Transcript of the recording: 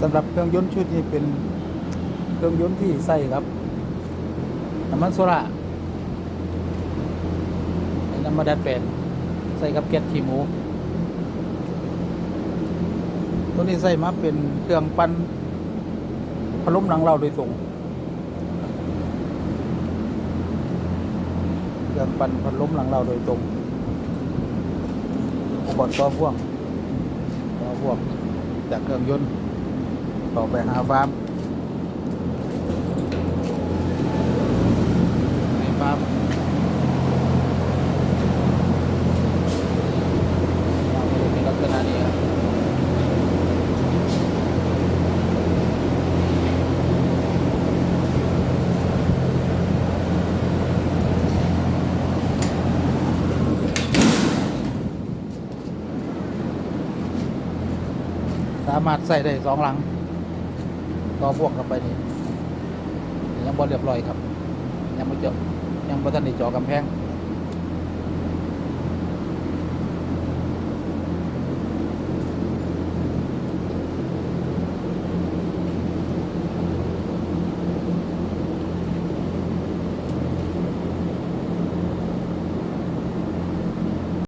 สำหรับเครื่องยนต์ชุดนี้เป็นเครื่องยนต์ที่ใส่ครับน้ำมันโซล่าน้ำมันดัดแปลงใส่กับแก๊สขี้หมู ตัวนี้ใส่มาเป็นเครื่องปั้นพัดลมหลังเราโดยตรงเครื่องปั้นพัดลมหลังเราโดยตรงอุปกรณ์ต่อพ่วงต่อพ่วงจากเครื่องยนต์ ต่อไปหาฟาร์มในฟาร์มเราก็จะเป็นลักษณะนี้ครับสามารถใส่ได้สองหลัง ต่อพวกกันไปนี่ยังบ่เรียบร้อยครับ ยังไม่จบยังบ่ทันได้จ่อกำแพง